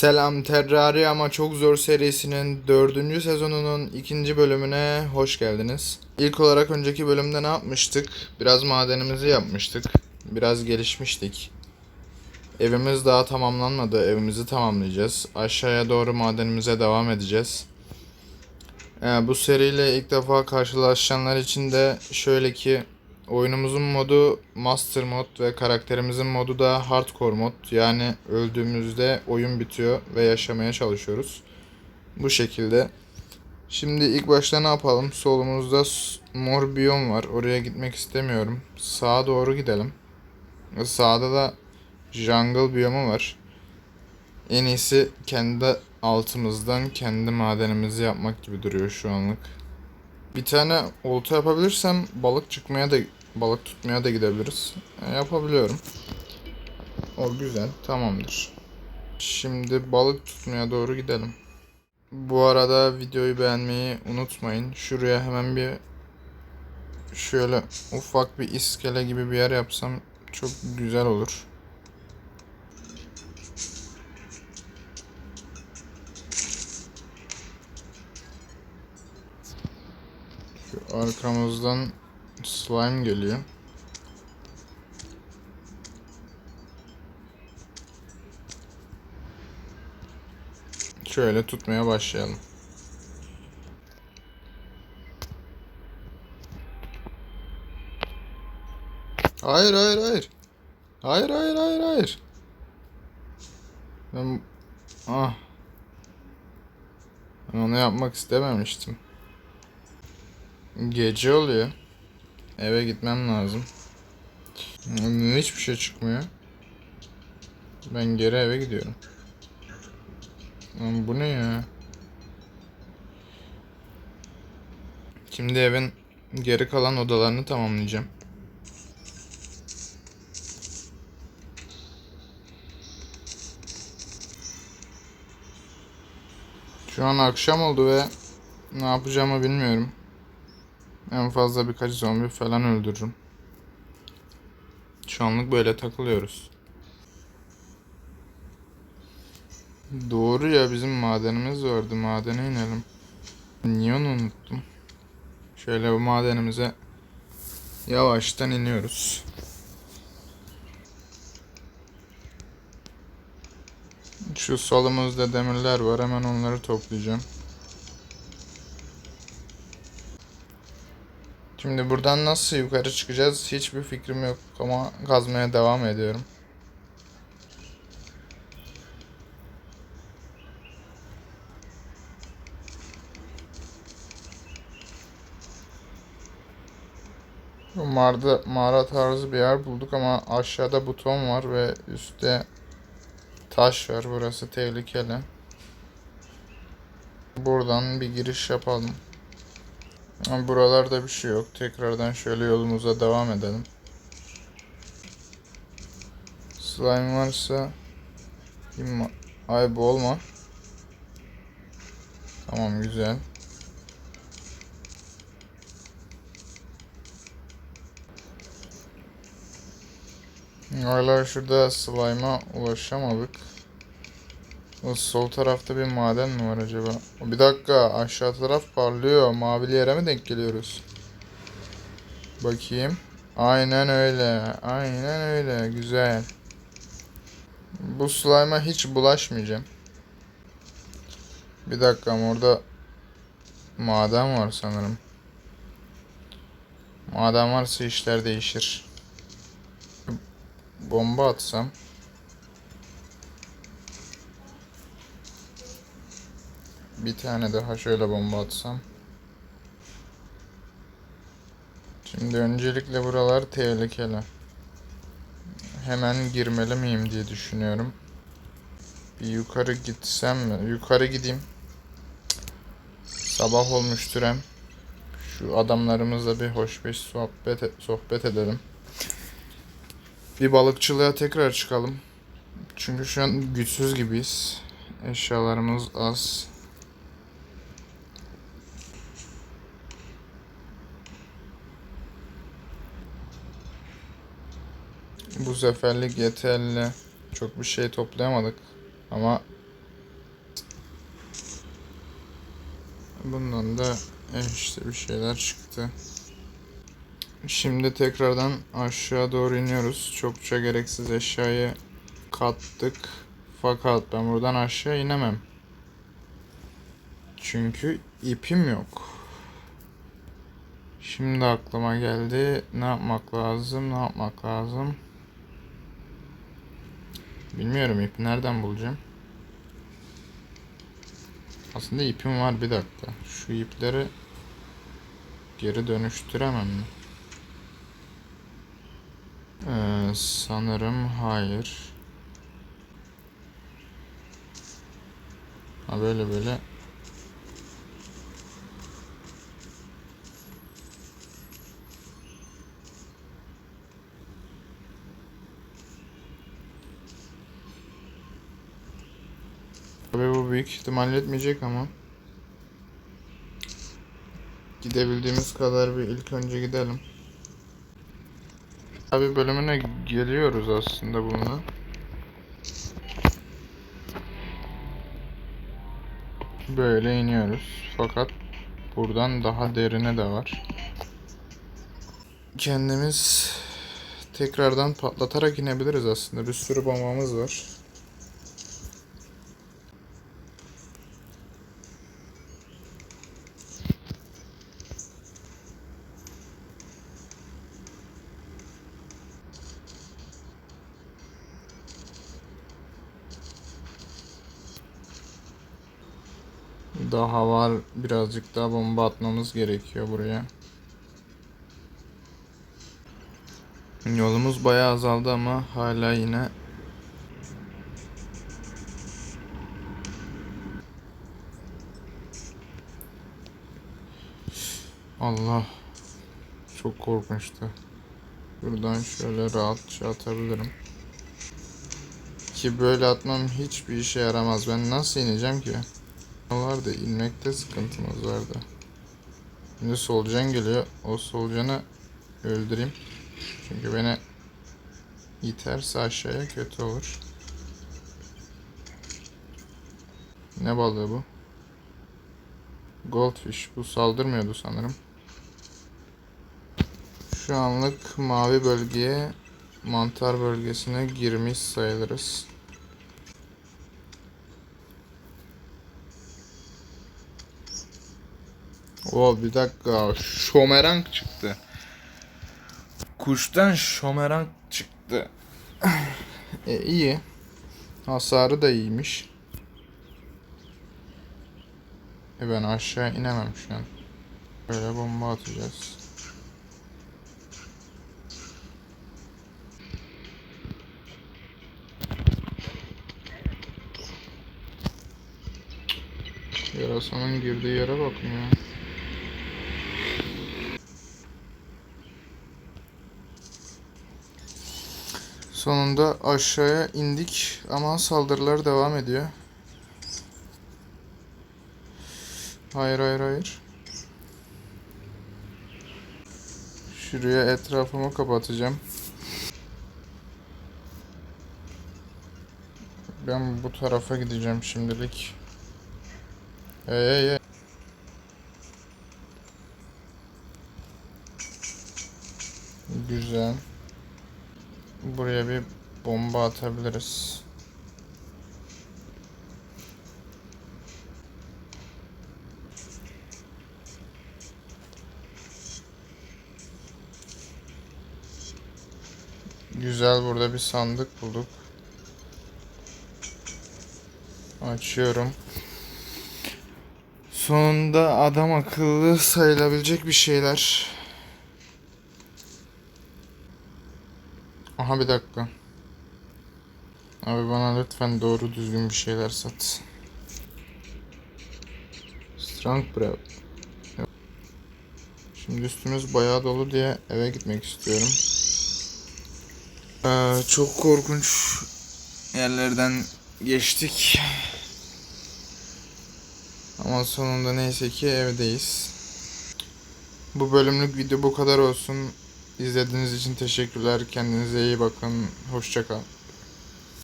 Selam Terraria ama çok zor serisinin dördüncü sezonunun ikinci bölümüne hoş geldiniz. İlk olarak önceki bölümde ne yapmıştık? Biraz madenimizi yapmıştık. Biraz gelişmiştik. Evimiz daha tamamlanmadı. Evimizi tamamlayacağız. Aşağıya doğru madenimize devam edeceğiz. Ee, bu seriyle ilk defa karşılaşanlar için de şöyle ki oyunumuzun modu Master Mod ve karakterimizin modu da Hardcore mod. Yani öldüğümüzde oyun bitiyor ve yaşamaya çalışıyoruz. Bu şekilde. Şimdi ilk başta ne yapalım? Solumuzda mor var. Oraya gitmek istemiyorum. Sağa doğru gidelim. Sağda da jungle biyomu var. En iyisi kendi altımızdan kendi madenimizi yapmak gibi duruyor şu anlık. Bir tane olta yapabilirsem balık çıkmaya da balık tutmaya da gidebiliriz. E, yapabiliyorum. O güzel. Tamamdır. Şimdi balık tutmaya doğru gidelim. Bu arada videoyu beğenmeyi unutmayın. Şuraya hemen bir şöyle ufak bir iskele gibi bir yer yapsam çok güzel olur. Arkamızdan slime geliyor. Şöyle tutmaya başlayalım. Hayır hayır hayır. Hayır hayır hayır hayır. Ben ah. Ben onu yapmak istememiştim. Gece oluyor. Eve gitmem lazım. Hiçbir şey çıkmıyor. Ben geri eve gidiyorum. Lan bu ne ya? Şimdi evin geri kalan odalarını tamamlayacağım. Şu an akşam oldu ve ne yapacağımı bilmiyorum. En fazla birkaç zombi falan öldürürüm. Şu anlık böyle takılıyoruz. Doğru ya bizim madenimiz vardı. Madene inelim. Niye onu unuttum? Şöyle bu madenimize yavaştan iniyoruz. Şu solumuzda demirler var. Hemen onları toplayacağım. Şimdi buradan nasıl yukarı çıkacağız hiçbir fikrim yok ama kazmaya devam ediyorum. Bu Mağara, mağara tarzı bir yer bulduk ama aşağıda buton var ve üstte taş var. Burası tehlikeli. Buradan bir giriş yapalım. Ama buralarda bir şey yok. Tekrardan şöyle yolumuza devam edelim. Slime varsa. Ay bu olma. Tamam güzel. Hala şurada slime'a ulaşamadık. Sol tarafta bir maden mi var acaba? Bir dakika aşağı taraf parlıyor. Mavili yere mi denk geliyoruz? Bakayım. Aynen öyle. Aynen öyle. Güzel. Bu slime'a hiç bulaşmayacağım. Bir dakika orada maden var sanırım. Maden varsa işler değişir. Bomba atsam. Bir tane daha şöyle bomba atsam. Şimdi öncelikle buralar tehlikeli. Hemen girmeli miyim diye düşünüyorum. Bir yukarı gitsem mi? Yukarı gideyim. Sabah olmuştur hem. Şu adamlarımızla bir hoş beş sohbet, sohbet edelim. Bir balıkçılığa tekrar çıkalım. Çünkü şu an güçsüz gibiyiz. Eşyalarımız az. Bu seferlik yeterli. Çok bir şey toplayamadık. Ama bundan da eh işte bir şeyler çıktı. Şimdi tekrardan aşağı doğru iniyoruz. Çokça gereksiz eşyayı kattık. Fakat ben buradan aşağı inemem. Çünkü ipim yok. Şimdi aklıma geldi. Ne yapmak lazım? Ne yapmak lazım? Bilmiyorum ipi nereden bulacağım. Aslında ipim var bir dakika. Şu ipleri geri dönüştüremem mi? Ee, sanırım hayır. Ha böyle böyle. Tabii bu büyük ihtimalle etmeyecek ama. Gidebildiğimiz kadar bir ilk önce gidelim. Abi bölümüne geliyoruz aslında bununla. Böyle iniyoruz. Fakat buradan daha derine de var. Kendimiz tekrardan patlatarak inebiliriz aslında. Bir sürü bombamız var. Daha var. Birazcık daha bomba atmamız gerekiyor buraya. Yolumuz bayağı azaldı ama hala yine Allah çok korkunçtu. Buradan şöyle rahatça atabilirim. Ki böyle atmam hiçbir işe yaramaz. Ben nasıl ineceğim ki? Vardı inmekte sıkıntımız vardı. Şimdi solucan geliyor. O solucanı öldüreyim. Çünkü beni iterse aşağıya kötü olur. Ne balığı bu? Goldfish. Bu saldırmıyordu sanırım. Şu anlık mavi bölgeye mantar bölgesine girmiş sayılırız. O bir dakika şomerang çıktı. Kuştan şomerang çıktı. e, iyi. Hasarı da iyiymiş. E ben aşağı inemem şu an. Böyle bomba atacağız. Yarasanın girdiği yere bakın ya. Sonunda aşağıya indik ama saldırılar devam ediyor. Hayır hayır hayır. Şuraya etrafımı kapatacağım. Ben bu tarafa gideceğim şimdilik. Hey hey hey. Güzel. Buraya bir bomba atabiliriz. Güzel burada bir sandık bulduk. Açıyorum. Sonunda adam akıllı sayılabilecek bir şeyler. Aha bir dakika. Abi bana lütfen doğru düzgün bir şeyler sat. Strong Brew. Şimdi üstümüz bayağı dolu diye eve gitmek istiyorum. Ee, çok korkunç yerlerden geçtik. Ama sonunda neyse ki evdeyiz. Bu bölümlük video bu kadar olsun. İzlediğiniz için teşekkürler. Kendinize iyi bakın. Hoşçakalın.